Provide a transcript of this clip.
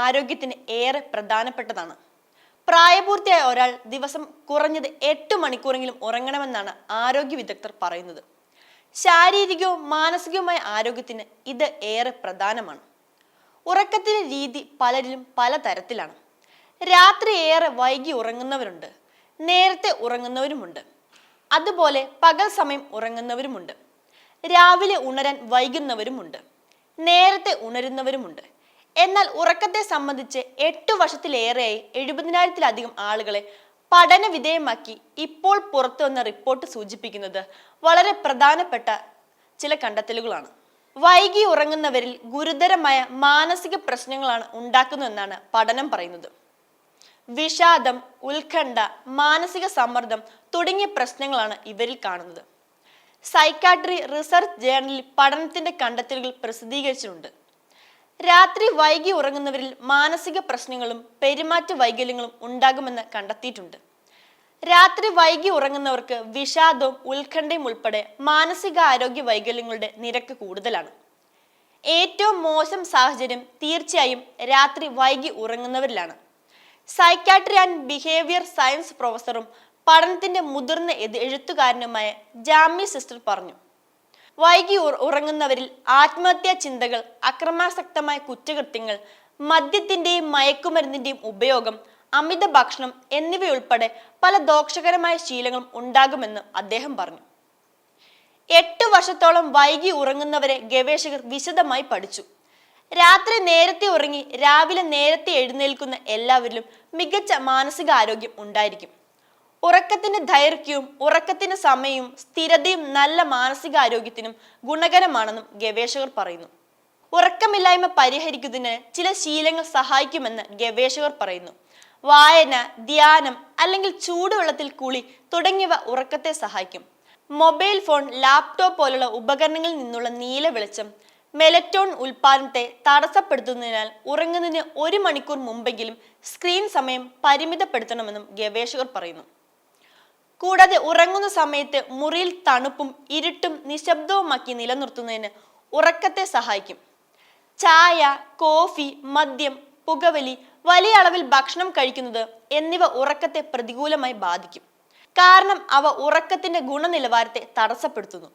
ആരോഗ്യത്തിന് ഏറെ പ്രധാനപ്പെട്ടതാണ്. പ്രായപൂർത്തിയായ ഒരാൾ ദിവസം കുറഞ്ഞത് എട്ട് മണിക്കൂറെങ്കിലും ഉറങ്ങണമെന്നാണ് ആരോഗ്യ വിദഗ്ധർ പറയുന്നത്. ശാരീരികവും മാനസികവുമായ ആരോഗ്യത്തിന് ഇത് ഏറെ പ്രധാനമാണ്. ഉറക്കത്തിന്റെ രീതി പലരിലും പല തരത്തിലാണ്. രാത്രി ഏറെ വൈകി ഉറങ്ങുന്നവരുണ്ട് നേരത്തെ ഉറങ്ങുന്നവരുമുണ്ട് അതുപോലെ പകൽ സമയം ഉറങ്ങുന്നവരുമുണ്ട് രാവിലെ ഉണരാൻ വൈകുന്നവരുമുണ്ട് നേരത്തെ ഉണരുന്നവരുമുണ്ട്. എന്നാൽ ഉറക്കത്തെ സംബന്ധിച്ച് എട്ടു വർഷത്തിലേറെയായി എഴുപതിനായിരത്തിലധികം ആളുകളെ പഠന വിധേയമാക്കി ഇപ്പോൾ പുറത്തു വന്ന റിപ്പോർട്ട് സൂചിപ്പിക്കുന്നത് വളരെ പ്രധാനപ്പെട്ട ചില കണ്ടെത്തലുകളാണ്. വൈകി ഉറങ്ങുന്നവരിൽ ഗുരുതരമായ മാനസിക പ്രശ്നങ്ങളാണ് ഉണ്ടാക്കുന്നതെന്നാണ് പഠനം പറയുന്നത്. വിഷാദം ഉത്കണ്ഠ മാനസിക സമ്മർദ്ദം തുടങ്ങിയ പ്രശ്നങ്ങളാണ് ഇവരിൽ കാണുന്നത്. സൈക്കാട്രി റിസർച്ച് ജേണലിൽ പഠനത്തിന്റെ കണ്ടെത്തലുകൾ പ്രസിദ്ധീകരിച്ചിട്ടുണ്ട്. രാത്രി വൈകി ഉറങ്ങുന്നവരിൽ മാനസിക പ്രശ്നങ്ങളും പെരുമാറ്റ വൈകല്യങ്ങളും ഉണ്ടാകുമെന്ന് കണ്ടെത്തിയിട്ടുണ്ട്. രാത്രി വൈകി ഉറങ്ങുന്നവർക്ക് വിഷാദവും ഉത്കണ്ഠയും ഉൾപ്പെടെ മാനസിക ആരോഗ്യ വൈകല്യങ്ങളുടെ നിരക്ക് കൂടുതലാണ്. ഏറ്റവും മോശം സാഹചര്യം തീർച്ചയായും രാത്രി വൈകി ഉറങ്ങുന്നവരിലാണ്. സൈക്കാട്രി ആൻഡ് ബിഹേവിയർ സയൻസ് പ്രൊഫസറും പഠനത്തിന്റെ മുതിർന്ന എഴുത്തുകാരനുമായ ജാമ്യ സിസ്റ്റർ പറഞ്ഞു. വൈകി ഉറങ്ങുന്നവരിൽ ആത്മഹത്യാ ചിന്തകൾ അക്രമാസക്തമായ കുറ്റകൃത്യങ്ങൾ മദ്യത്തിന്റെയും മയക്കുമരുന്നിന്റെയും ഉപയോഗം അമിത ഭക്ഷണം എന്നിവയുൾപ്പെടെ പല ദോഷകരമായ ശീലങ്ങളും ഉണ്ടാകുമെന്ന് അദ്ദേഹം പറഞ്ഞു. എട്ട് വർഷത്തോളം വൈകി ഉറങ്ങുന്നവരെ ഗവേഷകർ വിശദമായി പഠിച്ചു. രാത്രി നേരത്തെ ഉറങ്ങി രാവിലെ നേരത്തെ എഴുന്നേൽക്കുന്ന എല്ലാവരിലും മികച്ച മാനസികാരോഗ്യം ഉണ്ടായിരിക്കും. ഉറക്കത്തിന്റെ ദൈർഘ്യവും ഉറക്കത്തിന് സമയവും സ്ഥിരതയും നല്ല മാനസികാരോഗ്യത്തിനും ഗുണകരമാണെന്നും ഗവേഷകർ പറയുന്നു. ഉറക്കമില്ലായ്മ പരിഹരിക്കുന്നതിന് ചില ശീലങ്ങൾ സഹായിക്കുമെന്ന് ഗവേഷകർ പറയുന്നു. വായന ധ്യാനം അല്ലെങ്കിൽ ചൂടുവെള്ളത്തിൽ കുളി തുടങ്ങിയവ ഉറക്കത്തെ സഹായിക്കും. മൊബൈൽ ഫോൺ ലാപ്ടോപ്പ് പോലുള്ള ഉപകരണങ്ങളിൽ നിന്നുള്ള നീല വെളിച്ചം മെലറ്റോൺ ഉൽപാദനത്തെ തടസ്സപ്പെടുത്തുന്നതിനാൽ ഉറങ്ങുന്നതിന് ഒരു മണിക്കൂർ മുമ്പെങ്കിലും സ്ക്രീൻ സമയം പരിമിതപ്പെടുത്തണമെന്നും ഗവേഷകർ പറയുന്നു. കൂടാതെ ഉറങ്ങുന്ന സമയത്ത് മുറിയിൽ തണുപ്പും ഇരുട്ടും നിശബ്ദവുമാക്കി നിലനിർത്തുന്നതിന് ഉറക്കത്തെ സഹായിക്കും. ചായ കോഫി മദ്യം പുകവലി വലിയ അളവിൽ ഭക്ഷണം കഴിക്കുന്നത് എന്നിവ ഉറക്കത്തെ പ്രതികൂലമായി ബാധിക്കും. കാരണം അവ ഉറക്കത്തിന്റെ ഗുണനിലവാരത്തെ തടസ്സപ്പെടുത്തുന്നു.